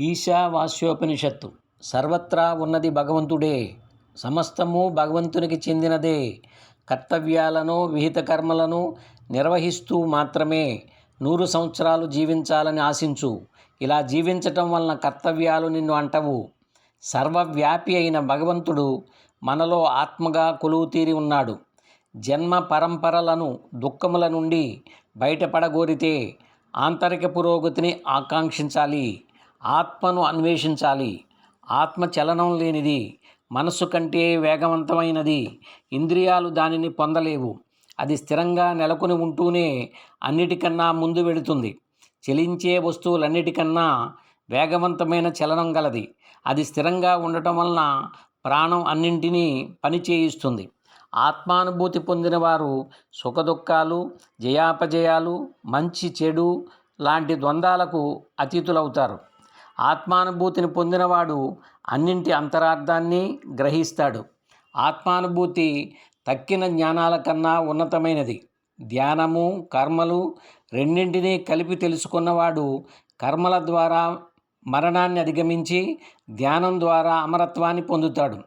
ఈశావాస్యోపనిషత్తు. సర్వత్రా ఉన్నది భగవంతుడే. సమస్తము భగవంతునికి చెందినదే. కర్తవ్యాలను విహిత కర్మలను నిర్వహిస్తూ మాత్రమే నూరు సంవత్సరాలు జీవించాలని ఆశించు. ఇలా జీవించటం వలన కర్తవ్యాలు నిన్ను అంటవు. సర్వవ్యాపి అయిన భగవంతుడు మనలో ఆత్మగా కొలువు తీరి ఉన్నాడు. జన్మ పరంపరలను దుఃఖముల నుండి బయటపడగోరితే ఆంతరిక పురోగతిని ఆకాంక్షించాలి. ఆత్మను అన్వేషించాలి. ఆత్మ చలనం లేనిది మనస్సు కంటే వేగవంతమైనది ఇంద్రియాలు దానిని పొందలేవు. అది స్థిరంగా నెలకొని ఉంటూనే అన్నిటికన్నా ముందు వెళుతుంది. చలించే వస్తువులన్నిటికన్నా వేగవంతమైన చలనం గలది. అది స్థిరంగా ఉండటం వలన ప్రాణం అన్నింటినీ పని చేయిస్తుంది. ఆత్మానుభూతి పొందిన వారు సుఖదుఖాలు జయాపజయాలు మంచి చెడు లాంటి ద్వంద్వాలకు అతీతులవుతారు. ఆత్మానుభూతిని పొందినవాడు అన్నింటి అంతరార్థాన్ని గ్రహిస్తాడు. ఆత్మానుభూతి తక్కిన జ్ఞానాల కన్నా ఉన్నతమైనది. ధ్యానము కర్మలు రెండింటినీ కలిపి తెలుసుకున్నవాడు కర్మల ద్వారా మరణాన్ని అధిగమించి ధ్యానం ద్వారా అమరత్వాన్ని పొందుతాడు.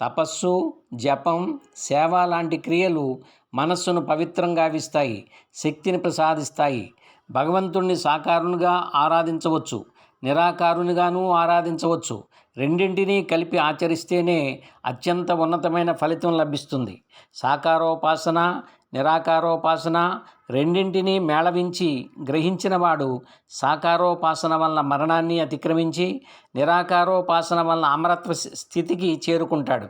తపస్సు జపం సేవ లాంటి క్రియలు మనస్సును పవిత్రం గావిస్తాయి శక్తిని ప్రసాదిస్తాయి. భగవంతుణ్ణి సాకారునిగా ఆరాధించవచ్చు. నిరాకారునిగాను ఆరాధించవచ్చు. రెండింటినీ కలిపి ఆచరిస్తేనే అత్యంత ఉన్నతమైన ఫలితం లభిస్తుంది. సాకారోపాసన నిరాకారోపాసన రెండింటినీ మేళవించి గ్రహించినవాడు సాకారోపాసన వల్ల మరణాన్ని అతిక్రమించి నిరాకారోపాసన వల్ల అమరత్వ స్థితికి చేరుకుంటాడు.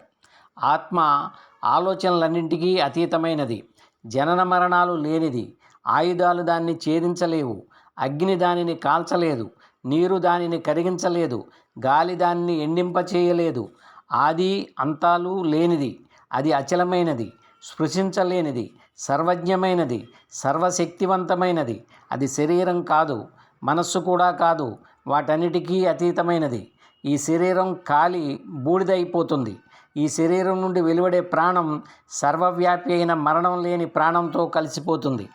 ఆత్మ ఆలోచనలన్నింటికీ అతీతమైనది. జనన మరణాలు లేనిది. ఆయుధాలు దాన్ని ఛేదించలేవు. అగ్ని దానిని కాల్చలేదు. నీరు దానిని కరిగించలేదు గాలి దానిని ఎండింపచేయలేదు. ఆది అంతాలు లేనిది అది అచలమైనది స్పృశించలేనిది సర్వజ్ఞమైనది సర్వశక్తివంతమైనది. అది శరీరం కాదు మనస్సు కూడా కాదు వాటన్నిటికీ అతీతమైనది. ఈ శరీరం కాలి బూడిదైపోతుంది. ఈ శరీరం నుండి వెలువడే ప్రాణం సర్వవ్యాపి అయిన మరణం లేని ప్రాణంతో కలిసిపోతుంది.